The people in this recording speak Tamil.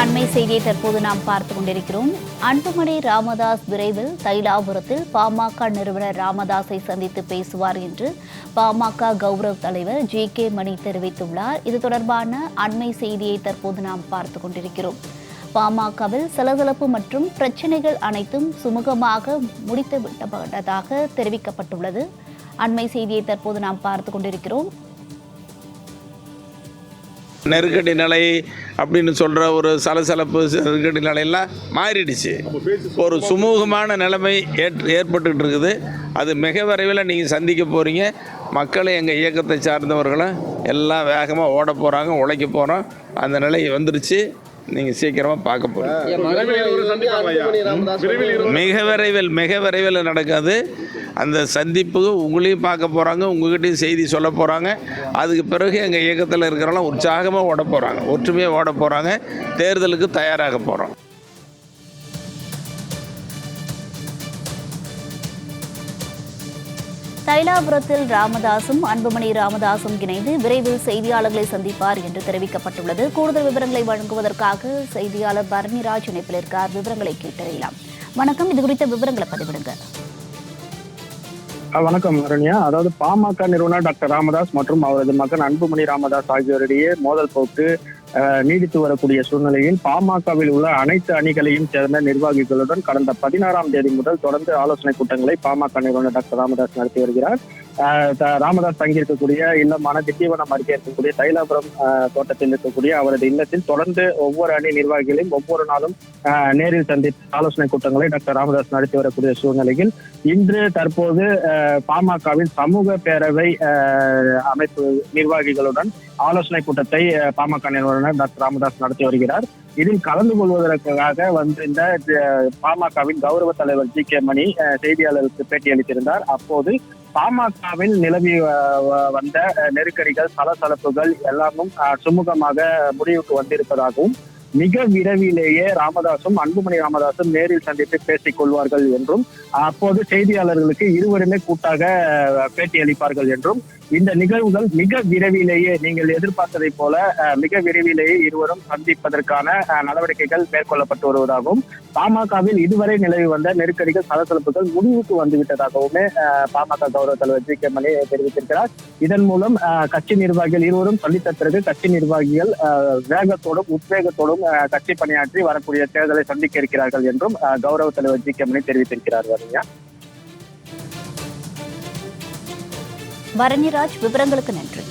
அண்மை செய்தியை தற்போது நாம் பார்த்து கொண்டிருக்கிறோம். அன்புமணி ராமதாஸ் விரைவில் தைலாபுரத்தில் பாமக நிறுவனர் ராமதாஸை சந்தித்து பேசுவார் என்று பாமக கௌரவ தலைவர் ஜி கே மணி தெரிவித்துள்ளார். இது தொடர்பான அண்மை செய்தியை தற்போது நாம் பார்த்து கொண்டிருக்கிறோம். பாமகவில் சலசலப்பு மற்றும் பிரச்சனைகள் அனைத்தும் சுமூகமாக முடித்துவிட்டதாக தெரிவிக்கப்பட்டுள்ளது. அண்மை செய்தியை தற்போது நாம் பார்த்து கொண்டிருக்கிறோம். நெருக்கடி நிலை அப்படின்னு சொல்கிற ஒரு சலசலப்பு நெருக்கடி நிலையெல்லாம் மாறிடுச்சு. ஒரு சுமூகமான நிலைமை ஏற் ஏற்பட்டுக்கிட்டு இருக்குது. அது மிக விரைவில் நீங்கள் சந்திக்க போகிறீங்க மக்கள் எங்கள் இயக்கத்தை சார்ந்தவர்களும் எல்லாம் வேகமாக ஓட போகிறாங்க உழைக்க போகிறோம் அந்த நிலை வந்துருச்சு. நீங்கள் சீக்கிரமாக பார்க்க போகிறீங்க மிக விரைவில் மிக விரைவில் நடக்காது. அந்த சந்திப்பு உங்களையும் பார்க்க போகிறாங்க உங்ககிட்டையும் செய்தி சொல்ல போகிறாங்க அதுக்கு பிறகு எங்கள் இயக்கத்தில் இருக்கிறவங்களாம் உற்சாகமாக ஓட போகிறாங்க ஒற்றுமையாக ஓட போகிறாங்க தேர்தலுக்கு தயாராக போகிறோம் தைலாபுரத்தில் ராமதாசும் அன்புமணி ராமதாசும் இணைந்து விரைவில் செய்தியாளர்களை சந்திப்பார் என்று தெரிவிக்கப்பட்டுள்ளது. கூடுதல் விவரங்களை வழங்குவதற்காக செய்தியாளர் பரணிராஜ் இணைப்பில் இருக்கார். விவரங்களை கேட்டறியலாம். வணக்கம். இது குறித்த விவரங்களை பதிவிடுங்க வணக்கம் அருணியா. அதாவது பாமக நிறுவனர் டாக்டர் ராமதாஸ் மற்றும் அவரது மகன் அன்புமணி ராமதாஸ் ஆகியோரிடையே மோதல் போக்கு அஹ், நீடித்து வரக்கூடிய சூழ்நிலையில் பாமகவில் உள்ள அனைத்து அணிகளையும் சேர்ந்த நிர்வாகிகளுடன் கடந்த பதினாறாம் தேதி முதல் தொடர்ந்து ஆலோசனை கூட்டங்களை பாமக நிறுவனர் டாக்டர் ராமதாஸ் நடத்தி வருகிறார். ராமதாஸ் தங்கியிருக்கக்கூடிய இல்லமான திண்டிவனம் அருகே இருக்கக்கூடிய தைலாபுரம் தோட்டத்தில் இருக்கக்கூடிய அவரது இல்லத்தில் தொடர்ந்து ஒவ்வொரு அணி நிர்வாகிகளையும் ஒவ்வொரு நாளும் நேரில் சந்தித்து ஆலோசனை கூட்டங்களை டாக்டர் ராமதாஸ் நடத்தி வரக்கூடிய சூழ்நிலையில் இன்று தற்போது அஹ், பாமகவின் சமூக பேரவை அஹ், அமைப்பு நிர்வாகிகளுடன் ஆலோசனை கூட்டத்தை பாமக நிறுவனர் டாக்டர் ராமதாஸ் நடத்தி வருகிறார். இதில் கலந்து கொள்வதற்காக வந்திருந்த பாமகவின் கௌரவ தலைவர் ஜி கே மணி அஹ், செய்தியாளருக்கு பேட்டியளித்திருந்தார் அப்போது பாமகவில் நிலவி வந்த நெருக்கடிகள் சலசலப்புகள் எல்லாமும் சுமூகமாக முடிவுக்கு வந்திருப்பதாகவும் மிக விரைவிலேயே ராமதாசும் அன்புமணி ராமதாசும் நேரில் சந்தித்து பேசிக் கொள்வார்கள் என்றும் அப்போது செய்தியாளர்களுக்கு இருவருமே கூட்டாக பேட்டி அளிப்பார்கள் என்றும் இந்த நிகழ்வுகள் மிக விரைவிலேயே நீங்கள் எதிர்பார்த்ததை போல மிக விரைவிலேயே இருவரும் சந்திப்பதற்கான நடவடிக்கைகள் மேற்கொள்ளப்பட்டு வருவதாகவும் பாமகவில் இதுவரை நிலவி வந்த நெருக்கடிகள் சலசலப்புகள் முடிவுக்கு வந்துவிட்டதாகவுமே பாமக கௌரவ தலைவர் ஜி கே மணி தெரிவித்திருக்கிறார். இதன் மூலம் கட்சி நிர்வாகிகள் இருவரும் சந்தித்த பிறகு கட்சி நிர்வாகிகள் வேகத்தோடும் உத்வேகத்தோடும் அவர்களும் கட்சி பணியாற்றி வரக்கூடிய தேர்தலை சந்திக்க இருக்கிறார்கள் என்றும் கௌரவ தலைவர் ஜி கே மணி தெரிவித்திருக்கிறார். வரணியா பரணிராஜ் விவரங்களுக்கு நன்றி.